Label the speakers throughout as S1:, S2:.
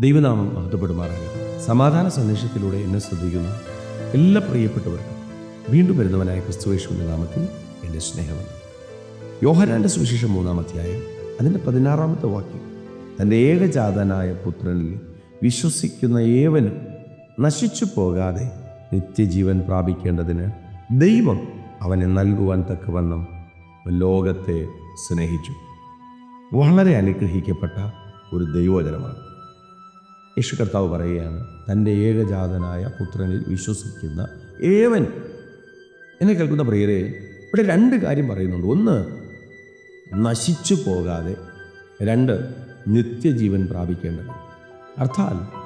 S1: ദൈവനാമം മഹത്വപ്പെടുമാറാകട്ടെ. സമാധാന സന്ദേശത്തിലൂടെ എന്നെ ശ്രദ്ധിക്കുന്ന. എല്ലാ പ്രിയപ്പെട്ടവർക്കും വീണ്ടും വരുന്നവനായ ക്രിസ്തുവേശുവിന്റെ നാമത്തിൽ എന്റെ സ്നേഹമുണ്ട് യോഹനാന്റെ സുവിശേഷം മൂന്നാമധ്യായം അതിന്റെ പതിനാറാമത്തെ വാക്യം. തന്റെ ഏകജാതനായ പുത്രനിൽ വിശ്വസിക്കുന്ന ഏവനും നശിച്ചു പോകാതെ നിത്യജീവൻ പ്രാപിക്കേണ്ടതിന് ദൈവം അവനെ നൽകുവാൻ തക്കവണ്ണം ലോകത്തെ സ്നേഹിച്ചു. വളരെ അനുഗ്രഹിക്കപ്പെട്ട ഒരു ദൈവവചനമാണ്. യേശു കർത്താവ് പറയുകയാണ് തന്റെ ഏകജാതനായ പുത്രനിൽ വിശ്വസിക്കുന്ന ഏവൻ. എന്നെ കേൾക്കുന്ന പ്രിയരെ ഇവിടെ രണ്ട് കാര്യം പറയുന്നുണ്ട്. ഒന്ന് നശിച്ചു പോകാതെ. രണ്ട് നിത്യജീവൻ പ്രാപിക്കേണ്ടത്. അർത്ഥാൽ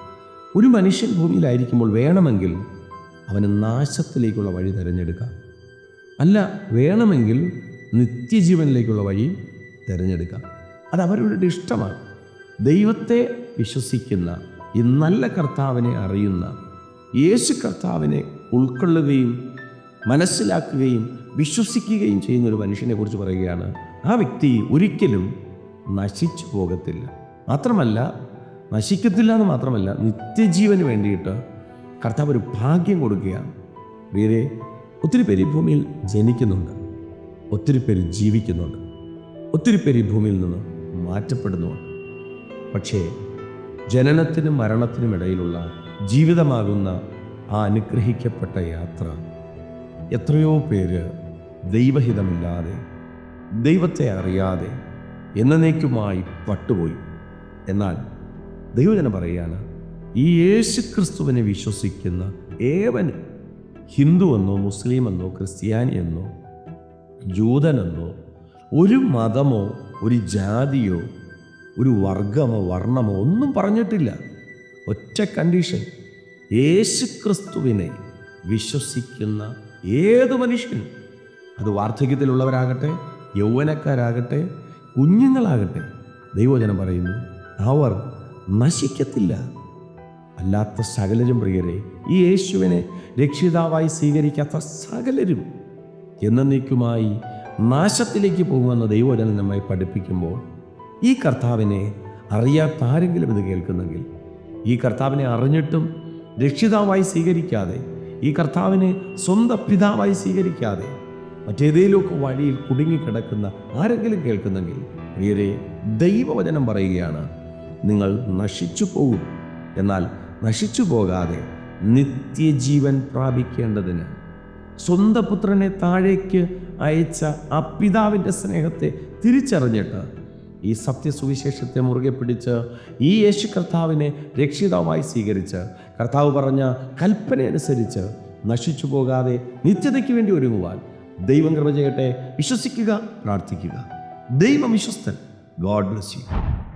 S1: ഒരു മനുഷ്യൻ ഭൂമിയിലായിരിക്കുമ്പോൾ വേണമെങ്കിൽ അവന് നാശത്തിലേക്കുള്ള വഴി തിരഞ്ഞെടുക്കാം. അല്ല വേണമെങ്കിൽ നിത്യജീവനിലേക്കുള്ള വഴി തിരഞ്ഞെടുക്കാം. അത് അവരുടെ ഇഷ്ടമാണ്. ദൈവത്തെ വിശ്വസിക്കുന്ന ഈ നല്ല കർത്താവിനെ അറിയുന്ന യേശു കർത്താവിനെ ഉൾക്കൊള്ളുകയും മനസ്സിലാക്കുകയും വിശ്വസിക്കുകയും ചെയ്യുന്ന ഒരു മനുഷ്യനെ കുറിച്ച് പറയുകയാണ് ആ വ്യക്തി ഒരിക്കലും നശിച്ചു പോകത്തില്ല. മാത്രമല്ല നശിക്കത്തില്ല എന്ന് മാത്രമല്ല നിത്യജീവന് വേണ്ടിയിട്ട് കർത്താവ് ഒരു ഭാഗ്യം കൊടുക്കുകയാണ്. വേറെ ഒത്തിരി പേര് ഭൂമിയിൽ ജനിക്കുന്നുണ്ട് ഒത്തിരി പേര് ജീവിക്കുന്നുണ്ട് ഒത്തിരി പേര് ഭൂമിയിൽ നിന്ന് മാറ്റപ്പെടുന്നുമുണ്ട്. പക്ഷേ ജനനത്തിനും മരണത്തിനും ഇടയിലുള്ള ജീവിതമാകുന്ന ആ അനുഗ്രഹിക്കപ്പെട്ട യാത്ര. എത്രയോ പേര് ദൈവഹിതമില്ലാതെ ദൈവത്തെ അറിയാതെ എന്നേക്കുമായി പട്ടുപോയി. എന്നാൽ ദൈവജനം പറയുകയാണ് ഈ യേശു ക്രിസ്തുവിനെ വിശ്വസിക്കുന്ന ഏവനും ഹിന്ദു എന്നോ മുസ്ലിം എന്നോ ക്രിസ്ത്യാനി എന്നോ ജൂതനെന്നോ ഒരു മതമോ ഒരു ജാതിയോ ഒരു വർഗമോ വർണമോ ഒന്നും പറഞ്ഞിട്ടില്ല. ഒറ്റ കണ്ടീഷൻ യേശു ക്രിസ്തുവിനെ വിശ്വസിക്കുന്ന ഏത് മനുഷ്യനും. അത് വാർദ്ധക്യത്തിലുള്ളവരാകട്ടെ യൗവനക്കാരാകട്ടെ കുഞ്ഞുങ്ങളാകട്ടെ ദൈവജനം പറയുന്നു അവർ നശിക്കത്തില്ല. അല്ലാത്ത സകലരും പ്രിയരെ ഈ യേശുവിനെ രക്ഷിതാവായി സ്വീകരിക്കാത്ത സകലരും എന്നേക്കുമായി നാശത്തിലേക്ക് പോകുമെന്ന് ദൈവജനം നമ്മെ പഠിപ്പിക്കുമ്പോൾ ഈ കർത്താവിനെ അറിയാത്ത ആരെങ്കിലും ഇത് കേൾക്കുന്നെങ്കിൽ ഈ കർത്താവിനെ അറിഞ്ഞിട്ടും രക്ഷിതാവായി സ്വീകരിക്കാതെ ഈ കർത്താവിനെ സ്വന്തം പിതാവായി സ്വീകരിക്കാതെ മറ്റേതെങ്കിലുമൊക്കെ വഴിയിൽ കുടുങ്ങിക്കിടക്കുന്ന ആരെങ്കിലും കേൾക്കുന്നെങ്കിൽ പ്രിയരെ ദൈവവചനം പറയുകയാണ് നിങ്ങൾ നശിച്ചു പോകും എന്നാൽ നശിച്ചു പോകാതെ നിത്യജീവൻ പ്രാപിക്കേണ്ടതിന് സ്വന്തം പുത്രനെ താഴേക്ക് അയച്ച ആ പിതാവിന്റെ സ്നേഹത്തെ തിരിച്ചറിഞ്ഞിട്ട് ഈ സത്യസുവിശേഷത്തെ മുറുകെ പിടിച്ച് ഈ യേശു കർത്താവിനെ രക്ഷിതാവായി സ്വീകരിച്ച് കർത്താവ് പറഞ്ഞ കൽപ്പന അനുസരിച്ച് നശിച്ചു പോകാതെ നിത്യതയ്ക്ക് വേണ്ടി ഒരുങ്ങുവാൻ ദൈവം കൃപ ചെയ്യട്ടെ. വിശ്വസിക്കുക പ്രാർത്ഥിക്കുക. ദൈവം വിശ്വസ്തൻ. God bless you.